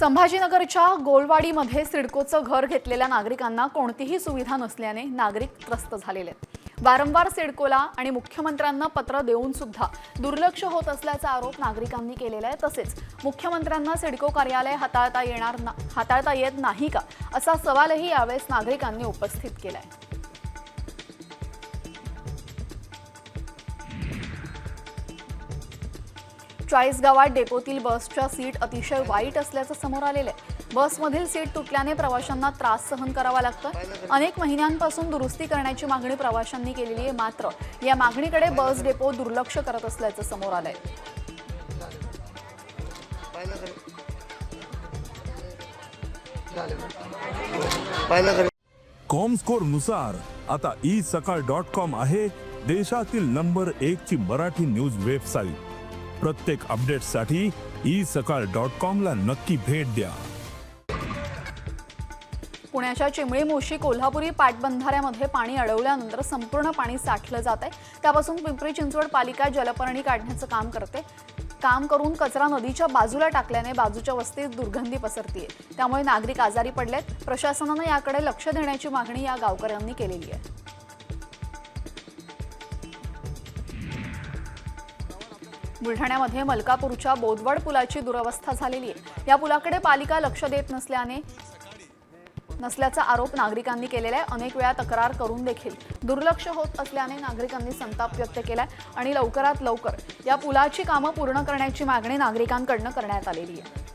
संभाजीनगरच्या गोलवाडीमध्ये सिडकोचं घर घेतलेल्या नागरिकांना कोणतीही सुविधा नसल्याने नागरिक त्रस्त झालेले आहेत. वारंवार सिडकोला आणि मुख्यमंत्र्यांना पत्र देऊन सुद्धा दुर्लक्ष होत असल्याचा आरोप नागरिकांनी केलेला आहे. तसेच मुख्यमंत्र्यांना सिडको कार्यालय हाताळता येणार ना हाताळता येत नाही का असा सवालही यावेळेस नागरिकांनी उपस्थित केला आहे गावात डेपोतील बसच्या सीट अतिशय वाईट असल्याचं समोर आलेलं आहे. बसमधील सीट तुटल्याने प्रवाशांना त्रास सहन करावा लागतोय. अनेक महिन्यांपासून दुरुस्ती करण्याची मागणी प्रवाशांनी केलेली आहे मात्र या मागणीकडे बस डेपो दुर्लक्ष करत असल्याचं समोर आलंय. कॉम कॉमस्कोरनुसार आता ई सकाळ डॉट कॉम आहे देशातील नंबर एक ची मराठी न्यूज वेबसाईट प्रत्येक अपडेटसाठी ई सकाळ डॉट कॉम ला नक्की भेट द्या. पुण्याच्या चिमळी मोशी कोल्हापुरी पाटबंधाऱ्यामध्ये पाणी अडवल्यानंतर संपूर्ण पाणी साठलं जात आहे त्यापासून पिंपरी चिंचवड पालिका जलपर्णी काढण्याचं काम करते. काम करून कचरा नदीच्या बाजूला टाकल्याने बाजूच्या वस्तीत दुर्गंधी पसरतीये. त्यामुळे नागरिक आजारी पडलेत. प्रशासनानं याकडे लक्ष देण्याची मागणी या गावकऱ्यांनी केलेली आहे. बुलढाण्यामध्ये मलकापूरच्या बोदवड पुलाची दुरवस्था झालेली आहे. या पुलाकडे पालिका लक्ष देत नसल्याने नसल्याचा आरोप नागरिकांनी केलेला आहे. अनेक वेळा तक्रार करून देखील दुर्लक्ष होत असल्याने नागरिकांनी संताप व्यक्त केलाय आणि लवकरात लवकर या पुलाची कामं पूर्ण करण्याची मागणी नागरिकांकडनं करण्यात आलेली आहे.